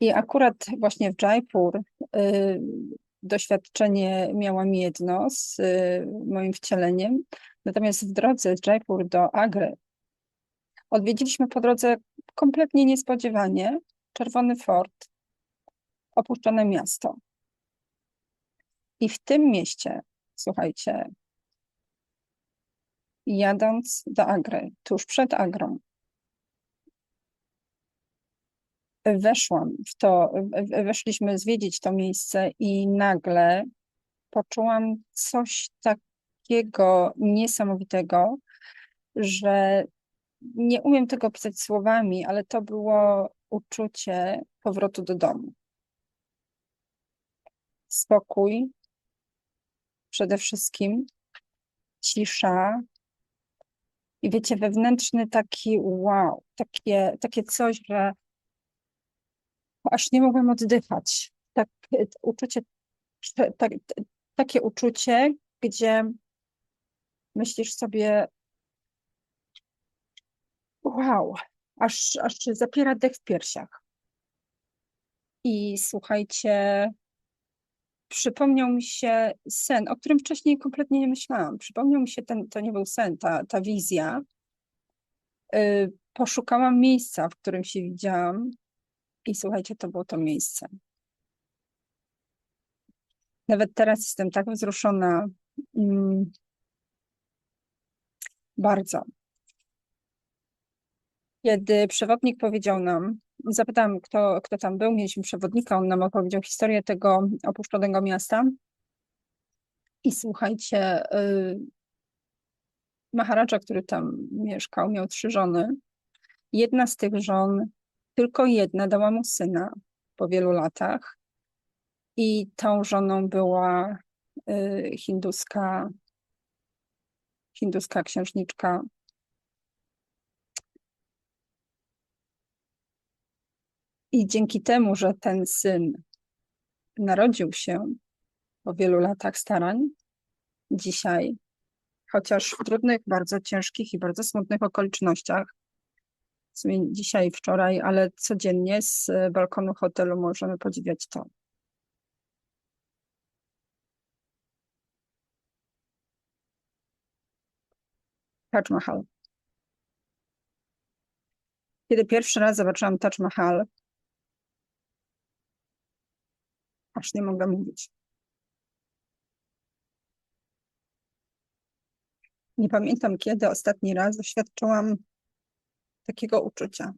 I akurat właśnie w Jaipur y, doświadczenie miałam jedno z y, moim wcieleniem, natomiast w drodze z Jaipur do Agry odwiedziliśmy po drodze kompletnie niespodziewanie Czerwony Fort, opuszczone miasto. I w tym mieście, słuchajcie, jadąc do Agry, tuż przed Agrą, weszłam w to, weszliśmy zwiedzić to miejsce i nagle poczułam coś takiego niesamowitego, że nie umiem tego opisać słowami, ale to było uczucie powrotu do domu. Spokój, przede wszystkim cisza i wiecie, wewnętrzny taki wow, takie, takie coś, że aż nie mogłam oddychać. Tak, e, uczucie, tak, takie uczucie, gdzie myślisz sobie, wow, aż, aż zapiera dech w piersiach. I słuchajcie, przypomniał mi się sen, o którym wcześniej kompletnie nie myślałam. Przypomniał mi się ten, to nie był sen, ta, ta wizja. Y, Poszukałam miejsca, w którym się widziałam, i słuchajcie, to było to miejsce. Nawet teraz jestem tak wzruszona. mm, Bardzo. Kiedy przewodnik powiedział nam, zapytałam, kto, kto tam był, mieliśmy przewodnika, on nam opowiedział historię tego opuszczonego miasta. I słuchajcie, y, Maharadża, który tam mieszkał, miał trzy żony. Jedna z tych żon, tylko jedna, dała mu syna po wielu latach. I tą żoną była y, hinduska, hinduska księżniczka. I dzięki temu, że ten syn narodził się po wielu latach starań, dzisiaj, chociaż w trudnych, bardzo ciężkich i bardzo smutnych okolicznościach, w sumie dzisiaj, wczoraj, ale codziennie z e, balkonu hotelu możemy podziwiać to. Taj Mahal. Kiedy pierwszy raz zobaczyłam Taj Mahal, aż nie mogę mówić. Nie pamiętam, kiedy ostatni raz doświadczyłam takiego uczucia.